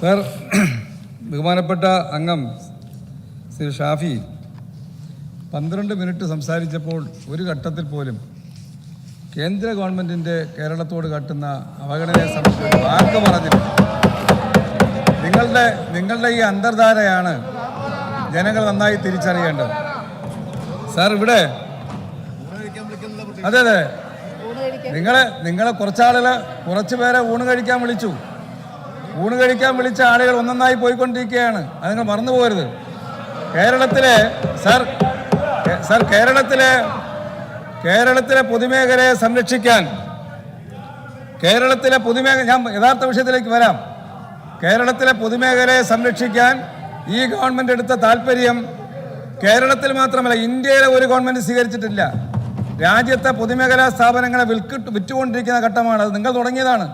Sir ബഹുമാനപ്പെട്ട അംഗം ശ്രീ ഷാഫി പന്ത്രണ്ട് മിനിറ്റ് സംസാരിച്ചപ്പോൾ ഒരു ഘട്ടത്തിൽ പോലും കേന്ദ്ര ഗവൺമെന്റിന്റെ കേരളത്തോട് കാട്ടുന്ന അവഗണനയെ സംബന്ധിച്ച് വാക്ക് പറഞ്ഞില്ല നിങ്ങളുടെ നിങ്ങളുടെ ഈ അന്തർധാരയാണ് ജനങ്ങൾ നന്നായി തിരിച്ചറിയേണ്ടത്. സാർ ഇവിടെ അതെ അതെ. നിങ്ങളെ നിങ്ങളെ കുറച്ചാളുകൾ കുറച്ച് പേരെ ഊണ് കഴിക്കാൻ വിളിച്ചു. ഊണ് കഴിക്കാൻ വിളിച്ച ആളുകൾ ഒന്നൊന്നായി പോയിക്കൊണ്ടിരിക്കുകയാണ്. അത് നിങ്ങൾ മറന്നു പോകരുത്. കേരളത്തിലെ സർ സർ കേരളത്തിലെ കേരളത്തിലെ പൊതുമേഖലയെ സംരക്ഷിക്കാൻ കേരളത്തിലെ പൊതുമേഖല ഞാൻ യഥാർത്ഥ വിഷയത്തിലേക്ക് വരാം. കേരളത്തിലെ പൊതുമേഖലയെ സംരക്ഷിക്കാൻ ഈ ഗവൺമെന്റ് എടുത്ത താല്പര്യം കേരളത്തിൽ മാത്രമല്ല ഇന്ത്യയിലെ ഒരു ഗവൺമെന്റ് സ്വീകരിച്ചിട്ടില്ല. രാജ്യത്തെ പൊതുമേഖലാ സ്ഥാപനങ്ങളെ വിൽക്കിട്ട് വിറ്റുകൊണ്ടിരിക്കുന്ന ഘട്ടമാണ്. അത് നിങ്ങൾ തുടങ്ങിയതാണ്.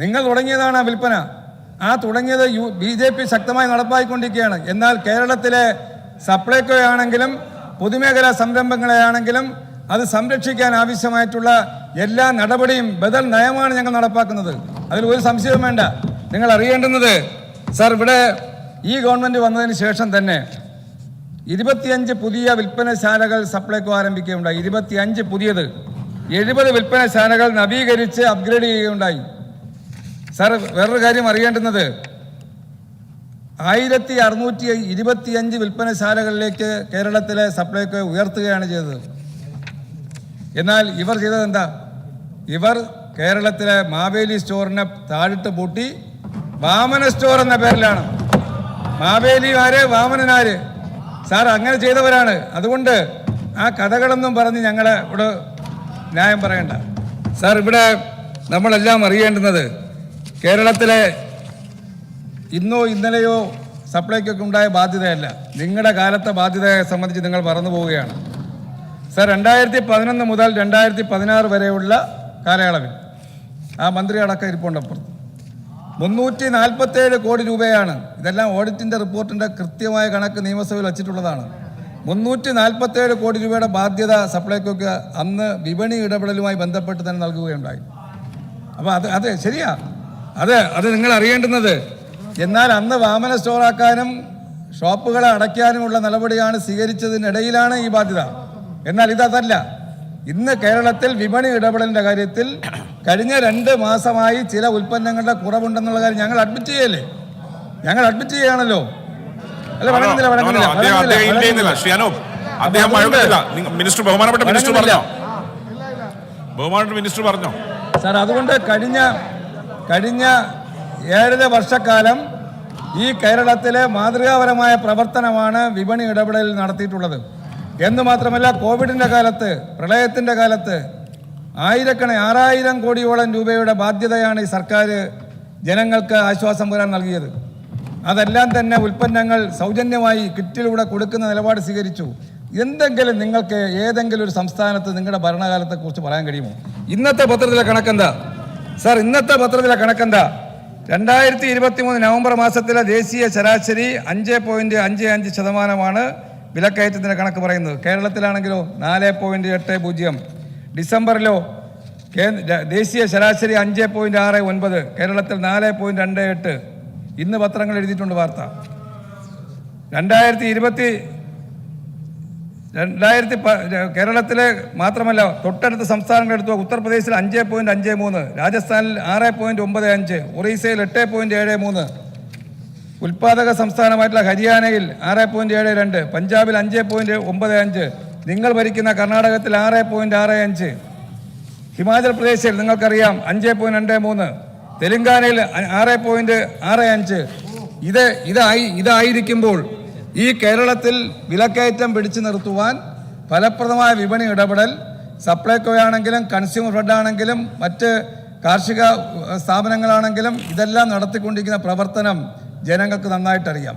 നിങ്ങൾ തുടങ്ങിയതാണ് ആ വിൽപ്പന. ആ തുടങ്ങിയത് യു ബി ജെ പി ശക്തമായി നടപ്പാക്കിക്കൊണ്ടിരിക്കുകയാണ് എന്നാൽ കേരളത്തിലെ സപ്ലൈകോ ആണെങ്കിലും പൊതുമേഖലാ സംരംഭങ്ങളെയാണെങ്കിലും അത് സംരക്ഷിക്കാൻ ആവശ്യമായിട്ടുള്ള എല്ലാ നടപടിയും ബദൽ നയമാണ് ഞങ്ങൾ നടപ്പാക്കുന്നത്. അതിൽ ഒരു സംശയവും വേണ്ട. നിങ്ങൾ അറിയേണ്ടുന്നത് സാർ ഇവിടെ ഈ ഗവൺമെന്റ് വന്നതിന് ശേഷം തന്നെ ഇരുപത്തിയഞ്ച് പുതിയ വിൽപ്പനശാലകൾ സപ്ലൈകോ ആരംഭിക്കുകയുണ്ടായി. ഇരുപത്തിയഞ്ച് പുതിയത് എഴുപത് വിൽപ്പനശാലകൾ നവീകരിച്ച് അപ്ഗ്രേഡ് ചെയ്യുകയുണ്ടായി. സാർ വേറൊരു കാര്യം അറിയേണ്ടുന്നത്. ആയിരത്തി അറുന്നൂറ്റി ഇരുപത്തിയഞ്ച് വിൽപ്പനശാലകളിലേക്ക് കേരളത്തിലെ സപ്ലൈക്ക് ഉയർത്തുകയാണ് ചെയ്തത്. എന്നാൽ ഇവർ ചെയ്തത് എന്താ ഇവർ കേരളത്തിലെ മാവേലി സ്റ്റോറിനെ താഴിട്ട് പൂട്ടി വാമന സ്റ്റോർ എന്ന പേരിലാണ്. മാവേലി ആര് വാമനനാര് സാർ അങ്ങനെ ചെയ്തവരാണ്. അതുകൊണ്ട് ആ കഥകളൊന്നും പറഞ്ഞ് ഞങ്ങളെ ഇവിടെ ന്യായം പറയണ്ട. സാർ ഇവിടെ നമ്മളെല്ലാം അറിയേണ്ടുന്നത് കേരളത്തിലെ ഇന്നോ ഇന്നലെയോ സപ്ലൈക്കൊക്കെ ഉണ്ടായ ബാധ്യതയല്ല. നിങ്ങളുടെ കാലത്തെ ബാധ്യതയെ സംബന്ധിച്ച് നിങ്ങൾ മറന്നു പോവുകയാണ്. സർ രണ്ടായിരത്തി പതിനൊന്ന് മുതൽ രണ്ടായിരത്തി പതിനാറ് വരെയുള്ള കാലയളവിൽ ആ മന്ത്രി അടക്കം ഇരിപ്പുണ്ടപ്പുറത്ത് മുന്നൂറ്റി നാൽപ്പത്തേഴ് കോടി രൂപയാണ് ഇതെല്ലാം ഓഡിറ്റിന്റെ റിപ്പോർട്ടിന്റെ കൃത്യമായ കണക്ക് നിയമസഭയിൽ വച്ചിട്ടുള്ളതാണ്. മുന്നൂറ്റി നാൽപ്പത്തേഴ് കോടി രൂപയുടെ ബാധ്യത സപ്ലൈക്കൊക്കെ അന്ന് വിപണി ഇടപെടലുമായി ബന്ധപ്പെട്ട് തന്നെ നൽകുകയുണ്ടായി. അപ്പോൾ അത് അതെ ശരിയാ. അത് അത് നിങ്ങൾ അറിയേണ്ടുന്നത് എന്നാൽ അന്ന് വാമന സ്റ്റോറാക്കാനും ഷോപ്പുകളെ അടയ്ക്കാനുമുള്ള നടപടിയാണ് സ്വീകരിച്ചതിനിടയിലാണ് ഈ ബാധ്യത. എന്നാൽ ഇതല്ല ഇന്ന് കേരളത്തിൽ വിപണി ഇടപെടലിന്റെ കാര്യത്തിൽ കഴിഞ്ഞ രണ്ട് മാസമായി ചില ഉൽപ്പന്നങ്ങളുടെ കുറവുണ്ടെന്നുള്ള കാര്യം ഞങ്ങൾ അഡ്മിറ്റ് ചെയ്യല്ലേ? ഞങ്ങൾ അഡ്മിറ്റ് ചെയ്യാണല്ലോ അല്ല വഴങ്ങുന്നില്ല വഴങ്ങുന്നില്ല മിനിസ്റ്റർ ബഹുമാനപ്പെട്ട മിനിസ്റ്റർ. പറഞ്ഞോ? ബഹുമാനപ്പെട്ട മിനിസ്റ്റർ പറഞ്ഞോ? സാർ അതുകൊണ്ട് കഴിഞ്ഞ കഴിഞ്ഞ ഏഴര വർഷക്കാലം ഈ കേരളത്തിലെ മാതൃകാപരമായ പ്രവർത്തനമാണ് വിപണി ഇടപെടലിൽ നടത്തിയിട്ടുള്ളത്. എന്ന് മാത്രമല്ല കോവിഡിന്റെ കാലത്ത് പ്രളയത്തിന്റെ കാലത്ത് ആയിരക്കണ ആറായിരം കോടിയോളം രൂപയുടെ ബാധ്യതയാണ് ഈ സർക്കാർ ജനങ്ങൾക്ക് ആശ്വാസം വരാൻ നൽകിയത്. അതെല്ലാം തന്നെ ഉൽപ്പന്നങ്ങൾ സൗജന്യമായി കിറ്റിലൂടെ കൊടുക്കുന്ന നിലപാട് സ്വീകരിച്ചു. എന്തെങ്കിലും നിങ്ങൾക്ക് ഏതെങ്കിലും ഒരു സംസ്ഥാനത്ത് നിങ്ങളുടെ ഭരണകാലത്തെക്കുറിച്ച് പറയാൻ കഴിയുമോ? ഇന്നത്തെ പത്രത്തിലെ കണക്കെന്താ? സാർ ഇന്നത്തെ പത്രത്തിലെ കണക്കെന്താ? രണ്ടായിരത്തി ഇരുപത്തി മൂന്ന് നവംബർ മാസത്തിലെ ദേശീയ ശരാശരി അഞ്ച് പോയിന്റ് അഞ്ച് അഞ്ച് ശതമാനമാണ് വിലക്കയറ്റത്തിന്റെ കണക്ക് പറയുന്നത്. കേരളത്തിലാണെങ്കിലോ നാല് പോയിന്റ് എട്ട് പൂജ്യം. ഡിസംബറിലോ ദേശീയ ശരാശരി അഞ്ച് പോയിന്റ് ആറ് ഒൻപത്. കേരളത്തിൽ നാല് പോയിന്റ് രണ്ട് എട്ട്. ഇന്ന് പത്രങ്ങൾ എഴുതിയിട്ടുണ്ട് വാർത്ത. രണ്ടായിരത്തി ഇരുപത്തി രണ്ടായിരത്തി കേരളത്തിലെ മാത്രമല്ല തൊട്ടടുത്ത സംസ്ഥാനങ്ങൾ എടുത്തു ഉത്തർപ്രദേശിൽ അഞ്ച് പോയിന്റ് അഞ്ച് മൂന്ന് രാജസ്ഥാനിൽ ആറ് പോയിന്റ് ഒമ്പത് അഞ്ച് ഒറീസയിൽ എട്ട് പോയിന്റ് ഏഴ് മൂന്ന്. ഉൽപാദക സംസ്ഥാനമായിട്ടുള്ള ഹരിയാനയിൽ ആറ് പോയിന്റ് ഏഴ് രണ്ട് പഞ്ചാബിൽ അഞ്ച് പോയിന്റ് ഒമ്പത് അഞ്ച് നിങ്ങൾ ഭരിക്കുന്ന കർണാടകത്തിൽ ആറ് പോയിന്റ് ആറ് അഞ്ച്. ഹിമാചൽ പ്രദേശിൽ നിങ്ങൾക്കറിയാം അഞ്ച് പോയിന്റ് രണ്ട് മൂന്ന് തെലങ്കാനയിൽ ആറ് പോയിന്റ് ആറ് അഞ്ച്. ഇത് ഇതായി ഇതായിരിക്കുമ്പോൾ ഈ കേരളത്തിൽ വിലക്കയറ്റം പിടിച്ചു നിർത്തുവാൻ ഫലപ്രദമായ വിപണി ഇടപെടൽ സപ്ലൈകോ ആണെങ്കിലും കൺസ്യൂമർ ഫെഡ് ആണെങ്കിലും മറ്റ് കാർഷിക സ്ഥാപനങ്ങളാണെങ്കിലും ഇതെല്ലാം നടത്തിക്കൊണ്ടിരിക്കുന്ന പ്രവർത്തനം ജനങ്ങൾക്ക് നന്നായിട്ടറിയാം.